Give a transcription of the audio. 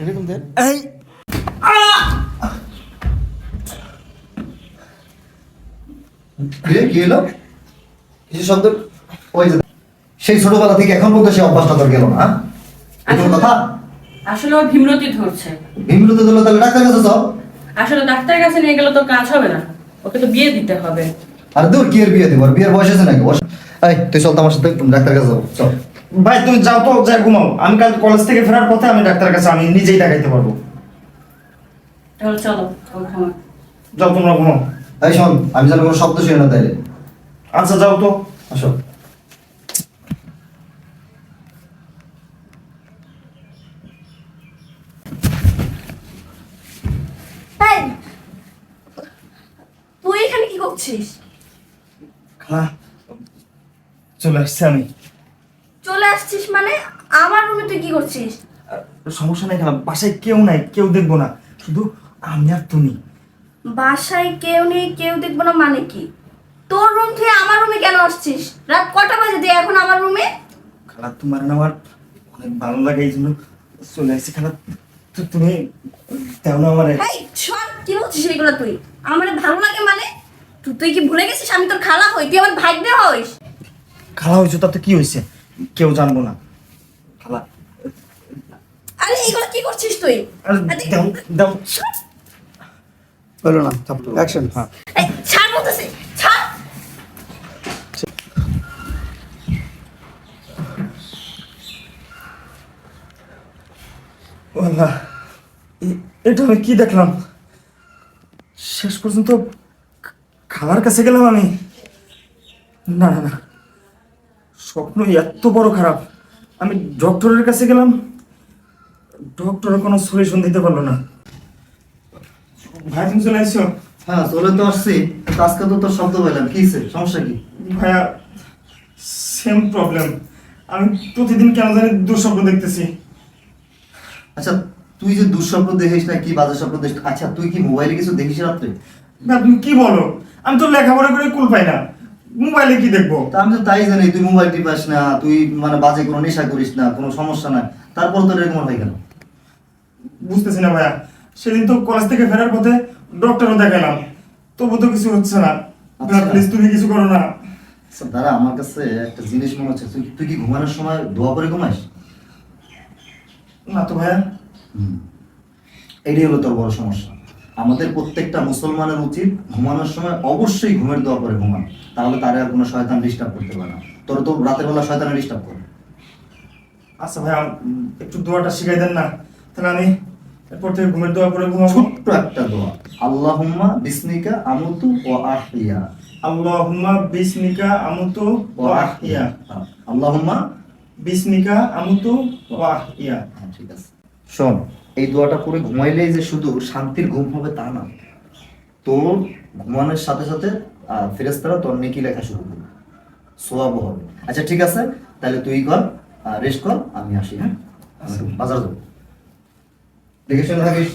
এরকম দেন এই কি হলো? কিছু শব্দ? ওই যে সেই ছোটবেলা থেকে এখন পর্যন্ত সে অভ্যাসটা তোর গেল না হ্যাঁ? কথা? আসলে ভীমরতি ধরছে। বিমরুতে দিল তাহলে ডাক্তার কাছে যাও। আসলে ডাক্তারের কাছে নিয়ে গেলে তো কাজ হবে না। ওকে তো বিয়ে দিতে হবে। আর দূর কি এর বিয়ে দিব? আর বিয়ের বয়স আছে নাকি? বস এই তুই চল তো আমার সাথে ডাক্তার কাছে যাব চল। ভাই তুমি যাও তো যাই ঘুমাও। আমি কাল কলেজ থেকে ফেরার পথে আমি ডাক্তারের কাছে আমি নিজেই দেখাইতে পারব। তাহলে চলো যাও তোমরা ঘুমাও। এই শোন আমি যেন কোনো শব্দ শুনে না তাইলে। আচ্ছা যাও তো। আসো। তুই এখানে কি করছিস? খালা চলে আসছি আমি। চলে আসছিস মানে আমার রুমে তুই কি করছিস? সমস্যা নাই খালা বাসায় কেউ নাই কেউ দেখব না। শুধু আমি আর তুমি। বাসায় কেউ নেই কেউ দেখব না মানে কি? তোর রুম থেকে আমার রুমে কেন আসছিস? রাত কটা বাজে তুই এখন আমার রুমে খালা তোমার না আমার অনেক ভালো লাগে এই জন্য চলে আসছি। খালা তো তুমি তেমন না আমার। এই সর কি বলছিস এগুলো তুই? আমার ভালো লাগে মানে? তুই তুই কি ভুলে গেছিস আমি তোর খালা হই? তুই আমার ভাগ্যে হইস? খালা হয়েছে তাতে কি হয়েছে? কেউ জানব না। খালা। আরে এগুলো কি করছিস তুই? দাও দাও। বলো না অ্যাকশন হ্যাঁ। ছাড় বলতেছি। ছাড়। এটা আমি কি দেখলাম? শেষ পর্যন্ত খালার কাছে গেলাম আমি। না না না। স্বপ্ন এত বড় খারাপ। আমি ডক্টরের কাছে গেলাম ডক্টরের কোনো সলিউশন দিতে পারল না। ভাই তুমি চলে আসছো? হ্যাঁ চলে তো আসছি। আজকে তো তোর শব্দ পাইলাম। কি? সমস্যা কি? ভাইয়া সেম প্রবলেম আমি প্রতিদিন কেন জানি দুঃস্বপ্ন দেখতেছি। আচ্ছা তুই যে দুঃস্বপ্ন দেখিস না কি বাজে স্বপ্ন দেখিস আচ্ছা তুই কি মোবাইলে কিছু দেখিস রাত্রে? না তুমি কি বলো? আমি তো লেখাপড়া করে কুল পাই না। মোবাইলে কি দেখব? তা আমি তো তাই জানি তুই মোবাইল টিপাস না তুই মানে বাজে কোনো নেশা করিস না কোনো সমস্যা না তারপর তোর এরকম হয় কেন? বুঝতেছি না ভাইয়া। সেদিন তো কলেজ থেকে ফেরার পথে ডক্টরও দেখালাম। তবু তো কিছু হচ্ছে না। আচ্ছা। প্লিজ তুমি কিছু করো না। আচ্ছা, দাঁড়া আমার কাছে একটা জিনিস মনে হচ্ছে। তুই তুই কি ঘুমানোর সময় দোয়া করে ঘুমাস? না তো ভাইয়া। এটাই হলো তোর বড় সমস্যা। আমাদের প্রত্যেকটা মুসলমানের উচিত ঘুমানোর সময় অবশ্যই ঘুমের দোয়া করে ঘুমান। তাহলে তারা আর কোনো শয়তান ডিস্টার্ব করতে পারে না। তোর তো রাতের বেলা শয়তানে ডিস্টার্ব করে। আচ্ছা উম, একটু দোয়াটা শিখাই দেন না? তাহলে আমি এরপর থেকে ঘুমের দোয়া করে ঘুমাবো। ছোট্ট একটা দোয়া। আল্লাহুম্মা বিসমিকা আমুতু ও আহিয়া আল্লাহুম্মা বিসমিকা আমুতু ওয়া আহিয়া আল্লাহুম্মা বিসমিকা আমুতু ওয়া আহিয়া হ্যাঁ, ঠিক আছে। শোন এই দোয়াটা করে ঘুমাইলেই যে শুধু শান্তির ঘুম হবে তা না। তোর ঘুমানোর সাথে সাথে ফেরেস্তারা তোর নেকি লেখা শুরু করবে। সোয়াবো হবে। আচ্ছা ঠিক আছে তাহলে তুই কর রেস্ট কর আমি আসি হ্যাঁ? বাজার যাব। দেখে শুনে থাকিস?